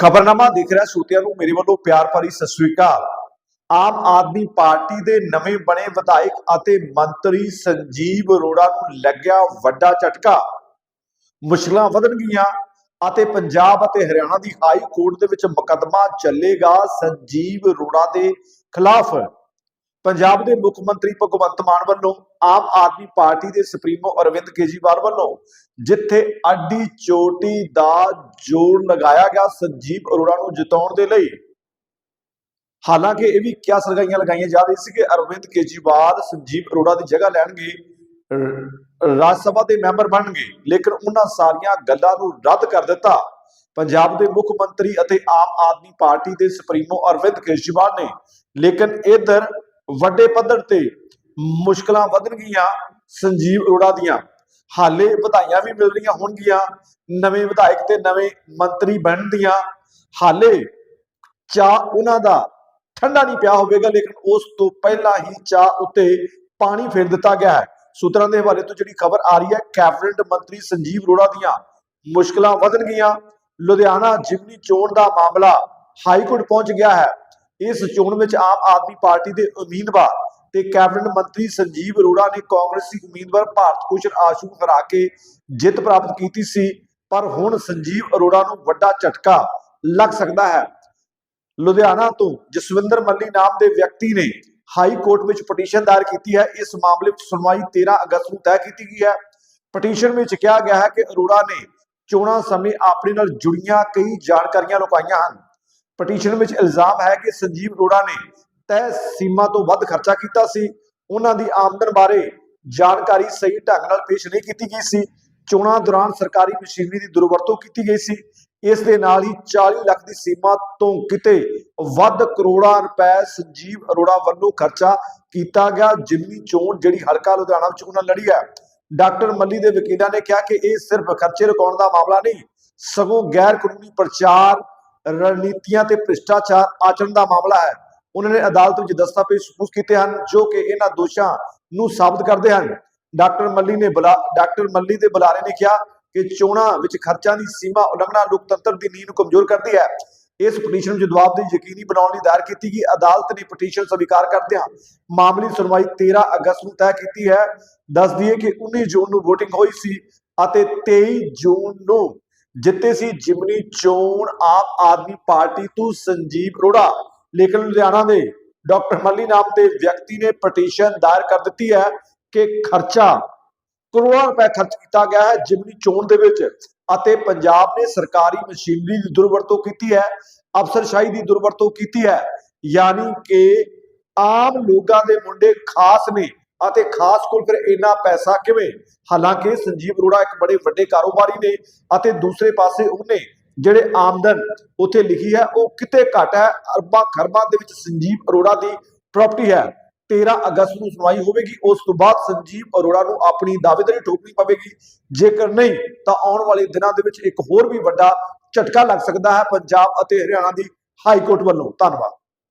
ਖਬਰਨਾਮਾ ਦੇਖ ਰਿਹਾ ਸਰੋਤਿਆਂ ਨੂੰ, ਮੇਰੇ ਵੱਲੋਂ ਪਿਆਰ ਭਰੀ ਸਤਿ ਸ੍ਰੀ ਅਕਾਲ। ਆਮ ਆਦਮੀ ਪਾਰਟੀ ਦੇ ਨਵੇਂ ਬਣੇ ਵਿਧਾਇਕ ਅਤੇ ਮੰਤਰੀ ਸੰਜੀਵ ਅਰੋੜਾ ਨੂੰ ਲੱਗਿਆ ਵੱਡਾ ਝਟਕਾ। ਮੁਸ਼ਕਲਾਂ ਵਧਣਗੀਆਂ ਅਤੇ ਪੰਜਾਬ ਅਤੇ ਹਰਿਆਣਾ ਦੀ ਹਾਈ ਕੋਰਟ ਦੇ ਵਿੱਚ ਮੁਕੱਦਮਾ ਚੱਲੇਗਾ ਸੰਜੀਵ ਅਰੋੜਾ ਦੇ ਖਿਲਾਫ। ਪੰਜਾਬ ਦੇ ਮੁੱਖ ਮੰਤਰੀ ਭਗਵੰਤ ਮਾਨ ਵੱਲੋਂ ਆਮ ਆਦਮੀ ਪਾਰਟੀ ਦੇ ਸੁਪਰੀਮੋ ਅਰਵਿੰਦ ਕੇਜਰੀਵਾਲ ਵੱਲੋਂ, ਜਿੱਥੇ ਅੱਡੀ ਚੋਟੀ ਦਾ ਜੋਰ ਲਗਾਇਆ ਗਿਆ ਸੰਜੀਵ ਅਰੋੜਾ ਨੂੰ ਜਿਤਾਉਣ ਦੇ ਲਈ। ਹਾਲਾਂਕਿ ਇਹ ਵੀ ਕਿਆ ਸਰਗਾਈਆਂ ਲਗਾਈਆਂ ਜਾ ਰਹੀ ਸੀ ਕਿ ਅਰਵਿੰਦ ਕੇਜਰੀਵਾਲ, ਸੰਜੀਵ ਅਰੋੜਾ ਦੀ ਜਗ੍ਹਾ ਲੈਣਗੇ ਰਾਜ ਸਭਾ ਦੇ ਮੈਂਬਰ ਬਣਨਗੇ, ਲੇਕਿਨ ਉਹਨਾਂ ਸਾਰੀਆਂ ਗੱਲਾਂ ਨੂੰ ਰੱਦ ਕਰ ਦਿੱਤਾ। ਪੰਜਾਬ ਦੇ ਮੁੱਖ ਮੰਤਰੀ ਅਤੇ ਆਮ ਆਦਮੀ ਪਾਰਟੀ ਦੇ ਸੁਪਰੀਮੋ ਅਰਵਿੰਦ ਕੇਜਰੀਵਾਲ ਨੇ, ਲੇਕਿਨ ਇਧਰ ਵੱਡੇ ਪੱਧਰ ਤੇ ਮੁਸ਼ਕਲਾਂ ਵਧਣਗੀਆਂ, ਸੰਜੀਵ ਅਰੋੜਾ ਦੀਆਂ। ਹਾਲੇ ਵਧਾਈਆਂ ਵੀ ਮਿਲ ਰਹੀਆਂ ਹੋਣਗੀਆਂ, ਨਵੇਂ ਵਿਧਾਇਕ ਤੇ ਨਵੇਂ ਮੰਤਰੀ ਬਣਨ ਦੀਆਂ। ਹਾਲੇ ਚਾਹ ਉਹਨਾਂ ਦਾ ਠੰਡਾ ਨਹੀਂ ਪਿਆ ਹੋਵੇਗਾ, ਲੇਕਿਨ ਉਸ ਤੋਂ ਪਹਿਲਾਂ ਹੀ ਚਾਹ ਉੱਤੇ ਪਾਣੀ ਫੇਰ ਦਿੱਤਾ ਗਿਆ ਹੈ। ਸੂਤਰਾਂ ਦੇ ਹਵਾਲੇ ਤੋਂ ਜਿਹੜੀ ਖਬਰ ਆ ਰਹੀ ਹੈ, ਕੈਬਨਿਟ ਮੰਤਰੀ ਸੰਜੀਵ ਅਰੋੜਾ ਦੀਆਂ ਮੁਸ਼ਕਲਾਂ ਵਧਣਗੀਆਂ। ਲੁਧਿਆਣਾ ਜਿਮਨੀ ਚੋਣ ਦਾ ਮਾਮਲਾ ਹਾਈ ਕੋਰਟ ਪਹੁੰਚ ਗਿਆ ਹੈ। ਇਸ ਚੋਣ ਵਿੱਚ ਆਮ ਆਦਮੀ ਪਾਰਟੀ ਦੇ ਉਮੀਦਵਾਰ ਤੇ ਕੈਬਨਿਟ ਮੰਤਰੀ ਸੰਜੀਵ ਅਰੋੜਾ ਨੇ ਕਾਂਗਰਸੀ ਉਮੀਦਵਾਰ ਭਾਰਤ ਭੂਸ਼ਣ ਆਸ਼ੂ ਨੂੰ ਹਰਾ ਕੇ ਜਿੱਤ ਪ੍ਰਾਪਤ ਕੀਤੀ ਸੀ, ਪਰ ਹੁਣ ਸੰਜੀਵ ਅਰੋੜਾ ਨੂੰ ਵੱਡਾ ਝਟਕਾ ਲੱਗ ਸਕਦਾ ਹੈ। ਲੁਧਿਆਣਾ ਤੋਂ ਜਸਵਿੰਦਰ ਮੱਲੀ ਨਾਮ ਦੇ ਵਿਅਕਤੀ ਨੇ ਹਾਈ ਕੋਰਟ ਵਿੱਚ ਪਟੀਸ਼ਨ ਦਾਇਰ ਕੀਤੀ ਹੈ। ਇਸ ਮਾਮਲੇ ਵਿੱਚ ਸੁਣਵਾਈ 13 ਅਗਸਤ ਨੂੰ ਤੈਅ ਕੀਤੀ ਗਈ ਹੈ। ਪਟੀਸ਼ਨ ਵਿੱਚ ਕਿਹਾ ਗਿਆ ਹੈ ਕਿ ਅਰੋੜਾ ਨੇ ਚੋਣਾਂ ਸਮੇਂ ਆਪਣੇ ਨਾਲ ਜੁੜੀਆਂ ਕਈ ਜਾਣਕਾਰੀਆਂ ਲੁਕਾਈਆਂ ਹਨ। ਪਟੀਸ਼ਨ ਵਿੱਚ ਇਲਜ਼ਾਮ ਹੈ ਕਿ ਸੰਜੀਵ ਅਰੋੜਾ ਨੇ ਤੈਅ ਸੀਮਾ ਤੋਂ ਵੱਧ ਖਰਚਾ ਕੀਤਾ ਸੀ। ਉਹਨਾਂ ਦੀ ਆਮਦਨ ਬਾਰੇ ਜਾਣਕਾਰੀ ਸਹੀ ਢੰਗ ਨਾਲ ਪੇਸ਼ ਨਹੀਂ ਕੀਤੀ ਗਈ ਸੀ। ਚੋਣਾਂ ਦੌਰਾਨ ਸਰਕਾਰੀ ਮਸ਼ੀਨਰੀ ਦੀ ਦੁਰਵਰਤੋਂ ਕੀਤੀ ਗਈ ਸੀ। ਇਸ ਦੇ ਨਾਲ ਹੀ 40 ਲੱਖ ਦੀ ਸੀਮਾ ਤੋਂ ਕਿਤੇ ਵੱਧ ਕਰੋੜਾਂ ਰੁਪਏ ਸੰਜੀਵ ਅਰੋੜਾ ਵੱਲੋਂ ਖਰਚਾ ਕੀਤਾ ਗਿਆ, ਜਿੰਨੀ ਚੋਣ ਜਿਹੜੀ ਹਲਕਾ ਲੁਧਿਆਣਾ ਵਿੱਚ ਉਹਨਾਂ ਲੜੀ ਹੈ। ਡਾਕਟਰ ਮੱਲੀ ਦੇ ਵਕੀਲਾਂ ਨੇ ਕਿਹਾ ਕਿ ਇਹ ਸਿਰਫ ਖਰਚੇ ਰੁਕਾਉਣ ਦਾ ਮਾਮਲਾ ਨਹੀਂ, ਸਗੋਂ ਗੈਰ ਕਾਨੂੰਨੀ ਪ੍ਰਚਾਰ ਰਣਨੀਤੀਆਂ ਤੇ ਭ੍ਰਿਸ਼ਟਾਚਾਰ ਆਚਰਣ ਦਾ ਮਾਮਲਾ ਹੈ। ਉਹਨਾਂ ਨੇ ਅਦਾਲਤ ਵਿੱਚ ਦਸਤਾਵੇਜ਼ ਸਪੂਸ ਕੀਤੇ ਹਨ, ਜੋ ਕਿ ਇਹਨਾਂ ਦੋਸ਼ਾਂ ਨੂੰ ਸਾਬਤ ਕਰਦੇ ਹਨ। ਡਾਕਟਰ ਮੱਲੀ ਨੇ ਡਾਕਟਰ ਮੱਲੀ ਦੇ ਬੁਲਾਰੇ ਨੇ ਕਿਹਾ ਕਿ ਚੋਣਾਂ ਵਿੱਚ ਖਰਚਾਂ ਦੀ ਸੀਮਾ ਉਲੰਘਣਾ ਲੋਕਤੰਤਰ ਦੀ ਨੀਂਹ ਨੂੰ ਕਮਜ਼ੋਰ ਕਰਦੀ ਹੈ। ਇਸ ਪਟੀਸ਼ਨ ਨੂੰ ਜਵਾਬ ਦੇ ਯਕੀਨੀ ਬਣਾਉਣ ਲਈ ਦਾਇਰ ਕੀਤੀ ਗਈ। ਅਦਾਲਤ ਨੇ ਪਟੀਸ਼ਨ ਸਵੀਕਾਰ ਕਰਦਿਆਂ ਮਾਮਲੇ ਦੀ ਸੁਣਵਾਈ 13 ਅਗਸਤ ਨੂੰ ਤੈਅ ਕੀਤੀ ਹੈ। ਦੱਸ ਦਈਏ ਕਿ 19 ਜੂਨ ਨੂੰ VOTING ਹੋਈ ਸੀ ਅਤੇ 23 ਜੂਨ ਨੂੰ ਜਿੱਤੇ ਸੀ ਜਿਮਨੀ ਚੋਣ, ਆਮ ਆਦਮੀ ਪਾਰਟੀ ਤੋਂ ਸੰਜੀਵ ਅਰੋੜਾ। ਲੇਕਿਨ ਲੁਧਿਆਣਾ ਦੇ ਡਾਕਟਰ ਮੱਲੀ ਨਾਮ ਦੇ ਵਿਅਕਤੀ ਨੇ ਪਟੀਸ਼ਨ ਦਾਇਰ ਕਰ ਦਿੱਤੀ ਹੈ ਕਿ ਖਰਚਾ ਕਰੋੜਾਂ ਰੁਪਏ ਖਰਚ ਕੀਤਾ ਗਿਆ ਹੈ ਜਿਮਨੀ ਚੋਣ ਦੇ ਵਿੱਚ ਅਤੇ ਪੰਜਾਬ ਨੇ ਸਰਕਾਰੀ ਮਸ਼ੀਨਰੀ ਦੀ ਦੁਰਵਰਤੋਂ ਕੀਤੀ ਹੈ, ਅਫਸਰਸ਼ਾਹੀ ਦੀ ਦੁਰਵਰਤੋਂ ਕੀਤੀ ਹੈ। ਯਾਨੀ ਕਿ ਆਮ ਲੋਕਾਂ ਦੇ ਮੁੰਡੇ ਖਾਸ ਨੇ ਅਤੇ ਖਾਸ ਕੋਲ ਫਿਰ ਇੰਨਾ ਪੈਸਾ ਕਿਵੇਂ? ਹਾਲਾਂਕਿ ਸੰਜੀਵ ਅਰੋੜਾ ਇੱਕ ਬੜੇ ਵੱਡੇ ਕਾਰੋਬਾਰੀ ਨੇ ਅਤੇ ਦੂਸਰੇ ਪਾਸੇ ਉਹਨੇ ਜਿਹੜੇ ਆਮਦਨ ਉੱਥੇ ਲਿਖੀ ਹੈ, ਉਹ ਕਿਤੇ ਘੱਟ ਹੈ। ਅਰਬਾਂ ਖਰਬਾਂ ਦੇ ਵਿੱਚ ਸੰਜੀਵ ਅਰੋੜਾ ਦੀ ਪ੍ਰਾਪਰਟੀ ਹੈ। 13 ਅਗਸਤ ਨੂੰ ਸੁਣਵਾਈ ਹੋਵੇਗੀ। ਉਸ ਤੋਂ ਬਾਅਦ ਸੰਜੀਵ ਅਰੋੜਾ ਨੂੰ ਆਪਣੀ ਦਾਅਵੇਦਾਰੀ ਠੋਕਣੀ ਪਵੇਗੀ। ਜੇਕਰ ਨਹੀਂ, ਤਾਂ ਆਉਣ ਵਾਲੇ ਦਿਨਾਂ ਦੇ ਵਿੱਚ ਇੱਕ ਹੋਰ ਵੀ ਵੱਡਾ ਝਟਕਾ ਲੱਗ ਸਕਦਾ ਹੈ ਪੰਜਾਬ ਅਤੇ ਹਰਿਆਣਾ ਦੀ ਹਾਈ ਕੋਰਟ ਵੱਲੋਂ। ਧੰਨਵਾਦ।